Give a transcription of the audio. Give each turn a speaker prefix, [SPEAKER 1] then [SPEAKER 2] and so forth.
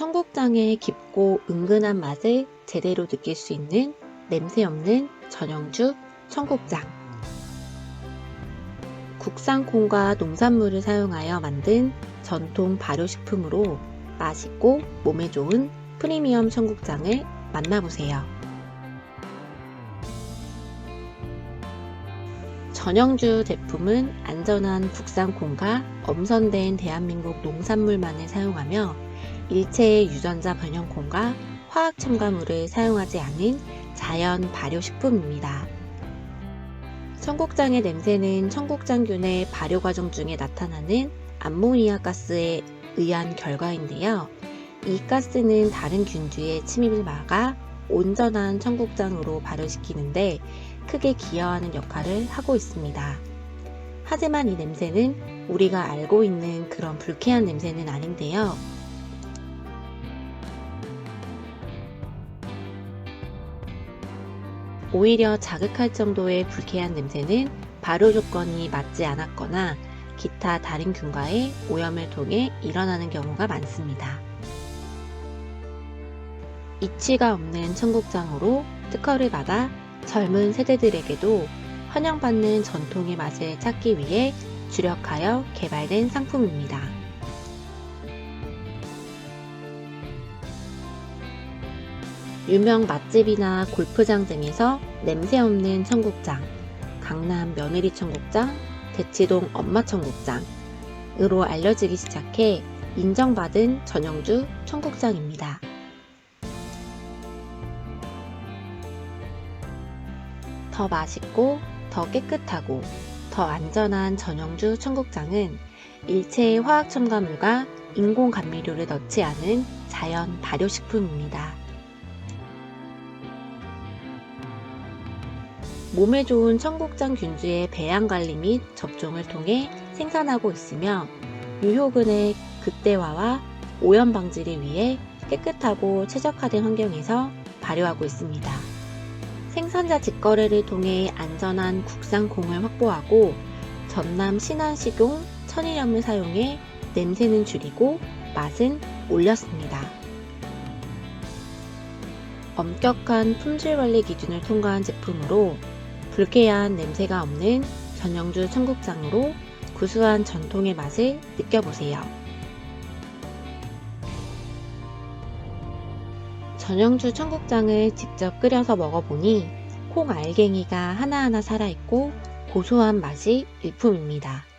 [SPEAKER 1] 청국장의 깊고 은근한 맛을 제대로 느낄 수 있는 냄새 없는 전형주 청국장. 국산 콩과 농산물을 사용하여 만든 전통 발효식품으로 맛있고 몸에 좋은 프리미엄 청국장을 만나보세요. 전형주 제품은 안전한 국산 콩과 엄선된 대한민국 농산물만을 사용하며 일체의 유전자 변형콩과 화학 첨가물을 사용하지 않은 자연 발효식품입니다. 청국장의 냄새는 청국장균의 발효 과정 중에 나타나는 암모니아 가스에 의한 결과인데요. 이 가스는 다른 균주의 침입을 막아 온전한 청국장으로 발효시키는데 크게 기여하는 역할을 하고 있습니다. 하지만 이 냄새는 우리가 알고 있는 그런 불쾌한 냄새는 아닌데요. 오히려 자극할 정도의 불쾌한 냄새는 발효 조건이 맞지 않았거나 기타 다른 균과의 오염을 통해 일어나는 경우가 많습니다. 이치가 없는 청국장으로 특허를 받아 젊은 세대들에게도 환영받는 전통의 맛을 찾기 위해 주력하여 개발된 상품입니다. 유명 맛집이나 골프장 등에서 냄새 없는 청국장, 강남 며느리 청국장, 대치동 엄마 청국장으로 알려지기 시작해 인정받은 전형주 청국장입니다. 더 맛있고 더 깨끗하고 더 안전한 전형주 청국장은 일체의 화학 첨가물과 인공 감미료를 넣지 않은 자연 발효식품입니다. 몸에 좋은 청국장 균주의 배양 관리 및 접종을 통해 생산하고 있으며 유효근의 극대화와 오염 방지를 위해 깨끗하고 최적화된 환경에서 발효하고 있습니다. 생산자 직거래를 통해 안전한 국산 콩을 확보하고 전남 신안 식용 천일염을 사용해 냄새는 줄이고 맛은 올렸습니다. 엄격한 품질 관리 기준을 통과한 제품으로 불쾌한 냄새가 없는 전형주 청국장으로 구수한 전통의 맛을 느껴보세요. 전형주 청국장을 직접 끓여서 먹어보니 콩 알갱이가 하나하나 살아있고 고소한 맛이 일품입니다.